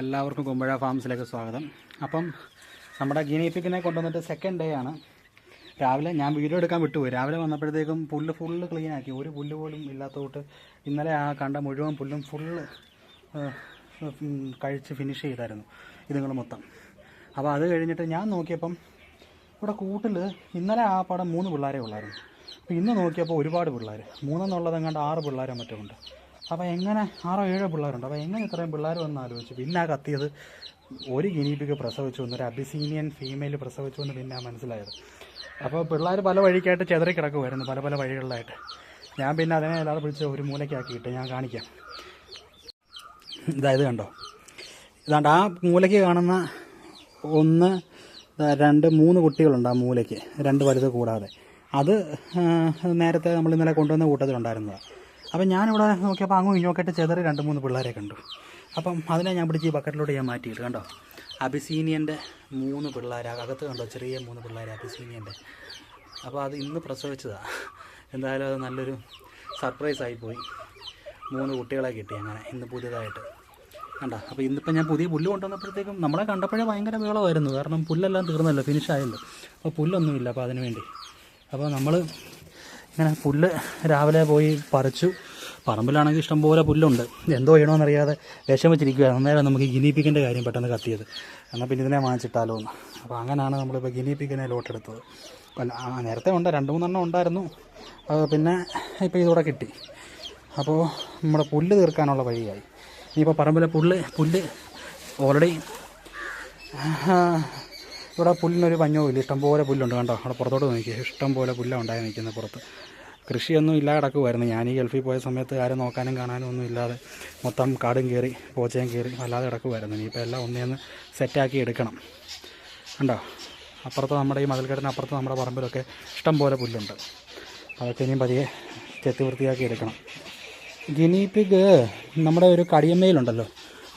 എല്ലാവർക്കും കുമ്പഴ ഫാംസിലേക്ക് സ്വാഗതം. അപ്പം നമ്മുടെ ഗിനിപ്പിക്കിനെ കൊണ്ടുവന്നിട്ട് സെക്കൻഡ് ഡേ ആണ്. രാവിലെ ഞാൻ വീഡിയോ എടുക്കാൻ വിട്ടുപോയി. രാവിലെ വന്നപ്പോഴത്തേക്കും പുല്ല് ഫുള്ള് ക്ലീൻ ആക്കി. ഒരു പുല്ല് പോലും ഇല്ലാത്തതുകൊണ്ട് ഇന്നലെ ആ കണ്ട മുഴുവൻ പുല്ലും ഫുള്ള് കഴിച്ച് ഫിനിഷ് ചെയ്തായിരുന്നു. ഇതുങ്ങൾ മൊത്തം. അപ്പോൾ അത് കഴിഞ്ഞിട്ട് ഞാൻ നോക്കിയപ്പം ഇവിടെ കൂട്ടിൽ ഇന്നലെ ആ പടം മൂന്ന് പിള്ളേരെ ഉള്ളായിരുന്നു. അപ്പോൾ ഇന്ന് നോക്കിയപ്പോൾ ഒരുപാട് പിള്ളേർ മൂന്നെന്നുള്ളത് എങ്ങാണ്ട് ആറ് പിള്ളേരെ മറ്റോ ഉണ്ട് അപ്പോൾ എങ്ങനെ ആറോ ഏഴോ പിള്ളേരുണ്ട്. അപ്പോൾ എങ്ങനെ ഇത്രയും പിള്ളേർ വന്ന് ആലോചിച്ചു? പിന്നെ കത്തിയത് ഒരു ഗിനിപ്പിക്ക് പ്രസവിച്ചു എന്ന് ഒരു അബിസീനിയൻ ഫീമെയിൽ പ്രസവിച്ചു എന്ന് പിന്നെ മനസ്സിലായത്. അപ്പോൾ പിള്ളേർ പല വഴിക്കായിട്ട് ചെതറി കിടക്കുമായിരുന്നു പല പല വഴികളിലായിട്ട്. ഞാൻ പിന്നെ അതിനെ എല്ലാവരും പിടിച്ച് ഒരു മൂലയ്ക്കാക്കിയിട്ട് ഞാൻ കാണിക്കാം. ഇതായത് കണ്ടോ? ഇതാണ്ട് ആ മൂലയ്ക്ക് കാണുന്ന ഒന്ന് രണ്ട് മൂന്ന് കുട്ടികളുണ്ട് ആ മൂലയ്ക്ക്. രണ്ട് വലുത് കൂടാതെ. അത് നേരത്തെ നമ്മൾ ഇന്നലെ കൊണ്ടുവന്ന കൂട്ടത്തിലുണ്ടായിരുന്നതാണ് അപ്പം ഞാനിവിടെ നോക്കിയപ്പോൾ അങ്ങും ഇങ്ങോട്ടായിട്ട് ചെതറി രണ്ട് മൂന്ന് പിള്ളേരെ കണ്ടു. അപ്പം അതിനെ ഞാൻ പിടിച്ച് ഈ ബക്കറ്റിലോട്ട് ഞാൻ മാറ്റിയിട്ട് കണ്ടോ? അബിസീനിയന്റെ മൂന്ന് പിള്ളേർ അകത്ത് കണ്ടോ ചെറിയ മൂന്ന് പിള്ളേർ അബിസീനിയന്റെ അപ്പോൾ അത് ഇന്ന് പ്രസവിച്ചതാണ് എന്തായാലും അത് നല്ലൊരു സർപ്രൈസ് ആയിപ്പോയി മൂന്ന് കുട്ടികളെ കിട്ടി അങ്ങനെ ഇന്ന് പുതിയതായിട്ട്. കണ്ടോ? അപ്പോൾ ഇന്നിപ്പോൾ ഞാൻ പുതിയ പുല്ല് കൊണ്ടുവന്നപ്പോഴത്തേക്കും നമ്മളെ കണ്ടപ്പോഴേ ഭയങ്കര വേളമായിരുന്നു കാരണം പുല്ലെല്ലാം തീർന്നല്ലോ ഫിനിഷ് ആയല്ലോ. അപ്പോൾ പുല്ലൊന്നുമില്ല അപ്പോൾ അതിന് വേണ്ടി അപ്പോൾ നമ്മൾ ഇങ്ങനെ പുല്ല് രാവിലെ പോയി പറിച്ചു. പറമ്പിലാണെങ്കിൽ ഇഷ്ടംപോലെ പുല്ലുണ്ട്. എന്തോ ചെയ്യണമെന്നറിയാതെ വെച്ചിരിക്കുകയാണ് അന്നേരം നമുക്ക് ഗിനിപ്പിക്കിന്റെ കാര്യം പെട്ടെന്ന് കത്തിയത്. എന്നാൽ പിന്നെ ഇതിനെ വാങ്ങിച്ചിട്ടാലോ എന്ന്. അപ്പോൾ അങ്ങനെയാണ് നമ്മളിപ്പോൾ ഗിനിപ്പിക്കിനെ ലോട്ടെടുത്തത് നേരത്തെ ഉണ്ട്. രണ്ട് മൂന്നെണ്ണം ഉണ്ടായിരുന്നു. പിന്നെ ഇപ്പോൾ ഇതോടെ കിട്ടി. അപ്പോൾ നമ്മുടെ പുല്ല് തീർക്കാനുള്ള വഴിയായി. ഇനിയിപ്പോൾ പറമ്പിലെ പുല്ല് പുല്ല് ഓൾറെഡി ഇവിടെ പുല്ലിനൊരു പഞ്ഞവും ഇല്ല ഇഷ്ടംപോലെ പുല്ലുണ്ട് കണ്ടോ? അവിടെ പുറത്തോട്ട് നോക്കി. ഇഷ്ടംപോലെ പുല്ലാണ് ഉണ്ടായി നിൽക്കുന്നത് പുറത്ത്. കൃഷിയൊന്നും ഇല്ലാതെ കിടക്കുമായിരുന്നു ഞാൻ ഈ ഗൾഫിൽ പോയ സമയത്ത് ആരും നോക്കാനും കാണാനും ഒന്നും ഇല്ലാതെ മൊത്തം കാടും കയറി പോച്ചയും കയറി അല്ലാതെ കിടക്കുമായിരുന്നു ഇനിയിപ്പോൾ എല്ലാം ഒന്നേന്ന് സെറ്റാക്കി എടുക്കണം. കണ്ടോ? അപ്പുറത്ത് നമ്മുടെ ഈ മതിൽക്കെട്ടിന് അപ്പുറത്ത് നമ്മുടെ പറമ്പിലൊക്കെ ഇഷ്ടംപോലെ പുല്ലുണ്ട്. അതൊക്കെ ഇനിയും പതിയെ ചെത്തി വൃത്തിയാക്കി എടുക്കണം. ഗിനിപ്പിഗ് നമ്മുടെ ഒരു കടിയമ്മയിലുണ്ടല്ലോ.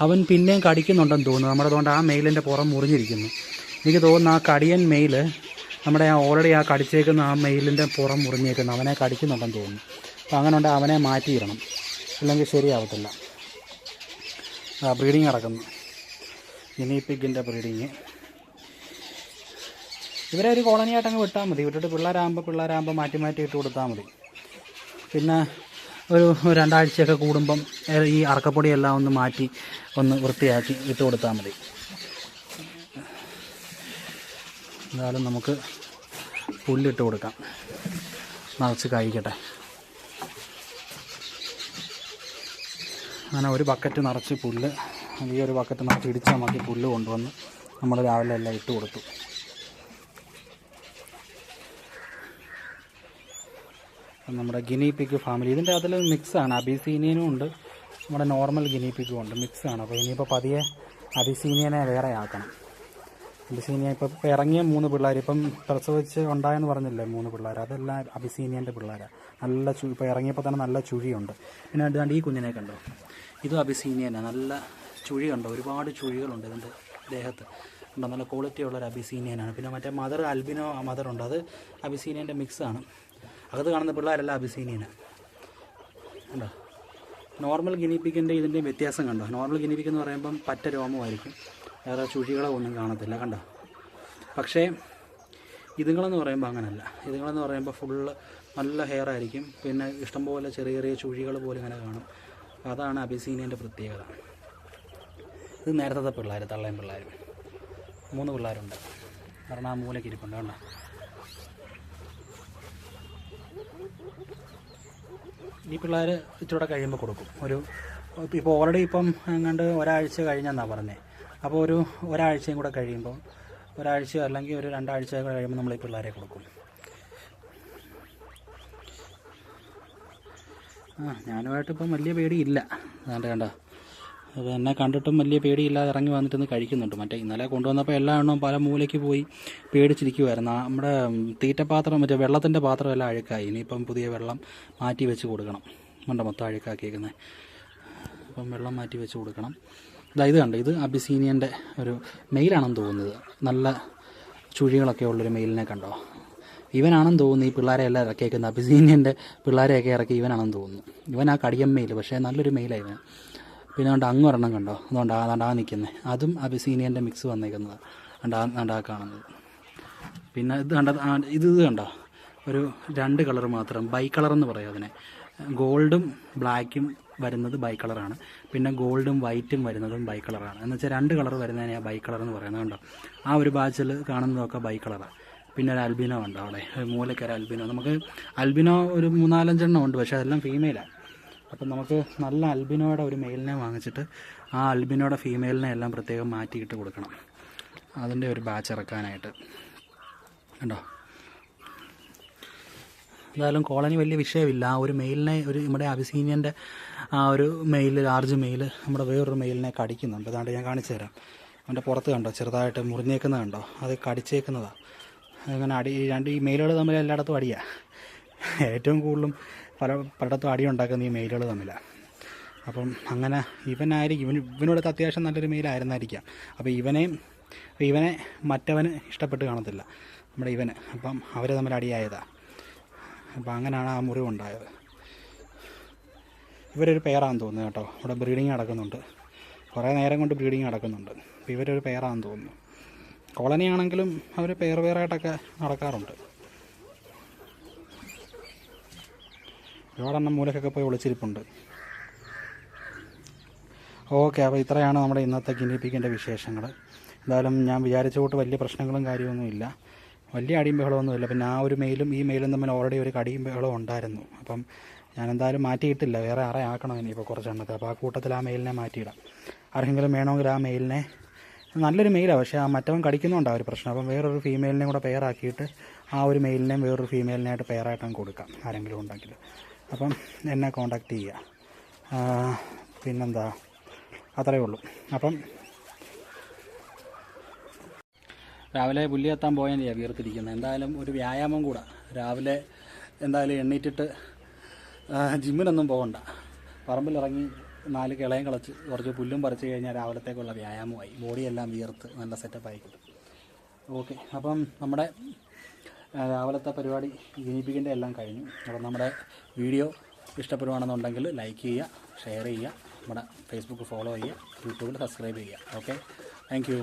അവൻ പിന്നെയും കടിക്കുന്നുണ്ടെന്ന് തോന്നുന്നു. നമ്മുടെ അതുകൊണ്ട് ആ മെയിലിന്റെ പുറം മുറിഞ്ഞിരിക്കുന്നു. എനിക്ക് തോന്നുന്നു ആ കടിയൻ മെയിൽ നമ്മുടെ ആ ഓൾറെഡി ആ കടിച്ചേക്കുന്ന ആ മെയിലിന്റെ പുറം മുറിഞ്ഞേക്കുന്നു അവനെ കടിക്കുന്നുണ്ടെന്ന് തോന്നുന്നു. അപ്പോൾ അങ്ങനെ ഉണ്ട് അവനെ മാറ്റിയിടണം. അല്ലെങ്കിൽ ശരിയാവത്തില്ല. ബ്രീഡിങ് നടക്കുന്നു. ഗിനിപ്പിഗിന്റെ ബ്രീഡിങ് ഇവരെ ഒരു കോളനിയായിട്ട് അങ്ങ് വിട്ടാൽ മതി. വിട്ടിട്ട് പിള്ളേരാകുമ്പോൾ പിള്ളേരാകുമ്പോൾ മാറ്റി മാറ്റി ഇട്ട് കൊടുത്താൽ മതി. പിന്നെ ഒരു രണ്ടാഴ്ചയൊക്കെ കൂടുമ്പം ഈ അറക്കപ്പൊടിയെല്ലാം ഒന്ന് മാറ്റി ഒന്ന് വൃത്തിയാക്കി ഇട്ട് കൊടുത്താൽ മതി. എന്തായാലും നമുക്ക് പുല്ലിട്ട് കൊടുക്കാം. നിറച്ച് കഴിക്കട്ടെ അങ്ങനെ ഒരു ബക്കറ്റ് നിറച്ച് പുല്ല് ഈ ഒരു ബക്കറ്റ് നിറച്ച് ഇടിച്ച് നമുക്ക് പുല്ല് കൊണ്ടുവന്ന് നമ്മൾ രാവിലെ എല്ലാം ഇട്ട് കൊടുത്തു. നമ്മുടെ ഗിനി പിക്ക് ഫാമിലി ഇതിന്റെ അതിൽ മിക്സാണ് അബിസീനിയനും ഉണ്ട്. നമ്മുടെ നോർമൽ ഗിനി പിക്കും ഉണ്ട്. മിക്സാണ് അപ്പോൾ ഇനിയിപ്പോൾ പതിയെ അബിസീനിയനെ വേറെ ആക്കണം. അബിസീനിയ ഇപ്പം ഇപ്പം ഇറങ്ങിയ മൂന്ന് പിള്ളേർ ഇപ്പം പ്രസവിച്ച് ഉണ്ടായെന്ന് പറഞ്ഞില്ലേ മൂന്ന് പിള്ളേർ അതെല്ലാം അബിസീനിയന്റെ പിള്ളേരാണ് നല്ല ചു ഇപ്പം ഇറങ്ങിയപ്പോൾ തന്നെ നല്ല ചുഴിയുണ്ട്. പിന്നെ അതുകൊണ്ട് ഈ കുഞ്ഞിനെ കണ്ടോ? ഇതും അബിസീനിയനാണ് നല്ല ചുഴി കണ്ടോ? ഒരുപാട് ചുഴികളുണ്ട് ഇതിന്റെ ദേഹത്ത്. ഉണ്ടോ നല്ല ക്വാളിറ്റി ഉള്ള ഒരു അബിസീനിയനാണ് പിന്നെ മറ്റേ മദർ അൽബിനോ മദർ ഉണ്ട്. അത് അബിസീനിയന്റെ മിക്സാണ് അകത്ത് കാണുന്ന പിള്ളേരെല്ലാം അബിസീനിയന് ഉണ്ടോ നോർമൽ ഗിനിപ്പിക്കിന്റെ ഇതിന്റെ വ്യത്യാസം കണ്ടോ? നോർമൽ ഗിനിപ്പിക്കെന്ന് പറയുമ്പം പറ്റ രോമമായിരിക്കും. വേറെ ചുഴികളോ ഒന്നും കാണത്തില്ല കണ്ടോ? പക്ഷേ ഇതുങ്ങളെന്ന് പറയുമ്പോൾ അങ്ങനല്ല. ഇതുങ്ങളെന്ന് പറയുമ്പോൾ ഫുള്ള് നല്ല ഹെയർ ആയിരിക്കും. പിന്നെ ഇഷ്ടംപോലെ ചെറിയ ചെറിയ ചുഴികൾ പോലും ഇങ്ങനെ കാണും. അതാണ് അബിസീനിയന്റെ പ്രത്യേകത. ഇത് നേരത്തെ പിള്ളേർ തള്ളയും പിള്ളേരും. മൂന്ന് പിള്ളേരുണ്ട്. കാരണം ആ മൂലയ്ക്ക് ഇരിപ്പുണ്ട് കണ്ടോ? ഈ പിള്ളേർ ഇച്ചിരൂടെ കഴിയുമ്പോൾ കൊടുക്കും. ഒരു ഇപ്പോൾ ഓൾറെഡി ഇപ്പം എങ്ങാണ്ട് ഒരാഴ്ച കഴിഞ്ഞെന്നാണ് പറഞ്ഞത് അപ്പോൾ ഒരു ഒരാഴ്ചയും കൂടെ കഴിയുമ്പോൾ ഒരാഴ്ച അല്ലെങ്കിൽ ഒരു രണ്ടാഴ്ച കഴിയുമ്പോൾ നമ്മൾ ഈ പിള്ളേരെ കൊടുക്കും. ആ ഞാനുമായിട്ടിപ്പം വലിയ പേടിയില്ല. അതാണ്ട് കണ്ട? അപ്പോൾ എന്നെ കണ്ടിട്ടും വലിയ പേടിയില്ലാതെ ഇറങ്ങി വന്നിട്ടൊന്ന് കഴിക്കുന്നുണ്ട്. മറ്റേ ഇന്നലെ കൊണ്ടുവന്നപ്പോൾ എല്ലാ എണ്ണവും പല മൂലയ്ക്ക് പോയി പേടിച്ചിരിക്കുമായിരുന്നു നമ്മുടെ തീറ്റപാത്രം മറ്റേ വെള്ളത്തിന്റെ പാത്രം എല്ലാം അഴുക്കായി. ഇനിയിപ്പം പുതിയ വെള്ളം മാറ്റി വെച്ച് കൊടുക്കണം. മണ്ട മൊത്തം അഴുക്കാക്കിയേക്കുന്നത് അപ്പം വെള്ളം മാറ്റി വെച്ച് കൊടുക്കണം. ഇത് കണ്ടോ? ഇത് അബിസീനിയന്റെ ഒരു മെയിലാണെന്ന് തോന്നുന്നത്. നല്ല ചുഴികളൊക്കെ ഉള്ളൊരു മെയിലിനെ കണ്ടോ? ഇവനാണെന്ന് തോന്നുന്നു ഈ പിള്ളേരെ എല്ലാം ഇറക്കിയേക്കുന്നത്. അബിസീനിയന്റെ പിള്ളേരെയൊക്കെ ഇറക്കി ഇവനാണെന്ന് തോന്നുന്നു. ഇവൻ ആ കടിയം മെയിൽ പക്ഷേ നല്ലൊരു മെയിലാണ് ഇവൻ. പിന്നെ അതുകൊണ്ട് അങ്ങ് ഒരെണ്ണം കണ്ടോ? അതുകൊണ്ട് ആ ആ നിൽക്കുന്നത് അതും അബിസീനിയന്റെ മിക്സ് വന്നേക്കുന്നത്. കണ്ടാ ആ കാണുന്നത്. പിന്നെ ഇത് കണ്ട? ഇത് ഇത് കണ്ടോ? ഒരു രണ്ട് കളർ മാത്രം ബൈ കളർ എന്ന് പറയും അതിനെ. ഗോൾഡും ബ്ലാക്കും വരുന്നത് ബൈ കളറാണ് പിന്നെ ഗോൾഡും വൈറ്റും വരുന്നതും ബൈ കളറാണ് എന്ന് വെച്ചാൽ രണ്ട് കളർ വരുന്നതിനെ ബൈ കളർ എന്ന് പറയുന്നത് കണ്ടോ? ആ ഒരു ബാച്ചിൽ കാണുന്നതൊക്കെ ബൈ കളറാണ് പിന്നെ ഒരു അൽബിനോ ഉണ്ട് അവിടെ? ഒരു അൽബിനോ നമുക്ക് അൽബിനോ ഒരു മൂന്നാലഞ്ചെണ്ണം ഉണ്ട് പക്ഷേ അതെല്ലാം ഫീമെയിലാണ് അപ്പം നമുക്ക് നല്ല അൽബിനോയുടെ ഒരു മെയിലിനെ വാങ്ങിച്ചിട്ട് ആ അൽബിനോയുടെ ഫീമെയിലിനെ എല്ലാം പ്രത്യേകം മാറ്റിയിട്ട് കൊടുക്കണം. അതിന്റെ ഒരു ബാച്ച് ഇറക്കാനായിട്ട്. കണ്ടോ? എന്തായാലും കോളനി വലിയ വിഷയമില്ല. ആ ഒരു മെയിലിനെ ഒരു നമ്മുടെ അബിസീനിയന്റെ ആ ഒരു മെയിൽ ലാർജ് മെയിൽ നമ്മുടെ വേറൊരു മെയിലിനെ കടിക്കുന്നുണ്ട്. അതാണ്ട് ഞാൻ കാണിച്ചു തരാം. അവന്റെ പുറത്ത് കണ്ടോ? ചെറുതായിട്ട് മുറിഞ്ഞേക്കുന്നത് കണ്ടോ? അത് കടിച്ചേക്കുന്നതാണ് അങ്ങനെ അടി രണ്ട് ഈ മെയിലുകൾ തമ്മിൽ എല്ലായിടത്തും അടിയാണ് ഏറ്റവും കൂടുതലും പല പലയിടത്തും അടി ഉണ്ടാക്കുന്ന ഈ മെയിലുകൾ തമ്മിലാണ് അപ്പം അങ്ങനെ ഇവനായിരിക്കും ഇവൻ ഇവനോട് അത്യാവശ്യം നല്ലൊരു മെയിലായിരുന്നായിരിക്കാം. അപ്പോൾ ഇവനെയും ഇവനെ മറ്റവന് ഇഷ്ടപ്പെട്ട് കാണത്തില്ല. നമ്മുടെ ഇവന്. അപ്പം അവർ തമ്മിൽ അടിയായതാണ് അപ്പം അങ്ങനെയാണ് ആ മുറിവുണ്ടായത് ഇവരൊരു പേരാന്ന് തോന്നുന്നു കേട്ടോ. ഇവിടെ ബ്രീഡിങ് നടക്കുന്നുണ്ട്. കുറേ നേരം കൊണ്ട് ബ്രീഡിങ് നടക്കുന്നുണ്ട്. അപ്പോൾ ഇവരൊരു പേരാന്ന് തോന്നുന്നു. കോളനി ആണെങ്കിലും അവർ പെയർ പെയറായിട്ടൊക്കെ നടക്കാറുണ്ട്. ഒരുപാടെണ്ണം മൂലക്കൊക്കെ പോയി ഒളിച്ചിരിപ്പുണ്ട്. ഓക്കെ അപ്പോൾ ഇത്രയാണ് നമ്മുടെ ഇന്നത്തെ ഗിനിപ്പിക്കിന്റെ വിശേഷങ്ങൾ എന്തായാലും ഞാൻ വിചാരിച്ച കൂട്ട് വലിയ പ്രശ്നങ്ങളും കാര്യമൊന്നുമില്ല വലിയ അടിയും ബഹളമൊന്നുമില്ല. പിന്നെ ആ ഒരു മെയിലും ഈ മെയിലും തമ്മിൽ ഓൾറെഡി ഒരു കടിയും ബഹളവും ഉണ്ടായിരുന്നു. അപ്പം ഞാൻ എന്തായാലും മാറ്റിയിട്ടില്ല. വേറെ ആരെ ആക്കണം ഇനിയിപ്പോൾ കുറച്ചെണ്ണത്തെ അപ്പോൾ ആ കൂട്ടത്തിൽ ആ മെയിലിനെ മാറ്റിയിടാം. ആർക്കെങ്കിലും വേണമെങ്കിൽ ആ മെയിലിനെ നല്ലൊരു മെയിലാണ് പക്ഷേ ആ മറ്റവൻ കടിക്കുന്നുണ്ടാവും ഒരു പ്രശ്നം. അപ്പം വേറൊരു ഫീമെയിലിനെ കൂടെ പെയറാക്കിയിട്ട് ആ ഒരു മെയിലിനെയും വേറൊരു ഫീമെയിലിനായിട്ട് പെയറായിട്ട് കൊടുക്കാം ആരെങ്കിലും ഉണ്ടെങ്കിൽ. അപ്പം എന്നെ കോണ്ടാക്ട് ചെയ്യുക പിന്നെന്താ? അത്രയേ ഉള്ളൂ. അപ്പം രാവിലെ പുല്ലിയെത്താൻ പോയതിന്റെയാണ് വീർത്തിരിക്കുന്നത് എന്തായാലും ഒരു വ്യായാമം കൂടെ. രാവിലെ എന്തായാലും എണ്ണീറ്റിട്ട് ജിമ്മിനൊന്നും പോകണ്ട. പറമ്പിലിറങ്ങി നാല് കിളയും കളച്ച് കുറച്ച് പുല്ലും പറിച്ചു കഴിഞ്ഞാൽ രാവിലത്തേക്കുള്ള വ്യായാമമായി. ബോഡിയെല്ലാം വീർത്ത് നല്ല സെറ്റപ്പായി കിട്ടും. ഓക്കെ അപ്പം നമ്മുടെ രാവിലത്തെ പരിപാടി ഗിനിപ്പിക്കിന്റെ എല്ലാം കഴിഞ്ഞു. അപ്പം നമ്മുടെ വീഡിയോ ഇഷ്ടപ്പെടുവാണെന്നുണ്ടെങ്കിൽ ലൈക്ക് ചെയ്യുക ഷെയർ ചെയ്യുക നമ്മുടെ ഫേസ്ബുക്ക് ഫോളോ ചെയ്യുക യൂട്യൂബിൽ സബ്സ്ക്രൈബ് ചെയ്യുക. Okay thank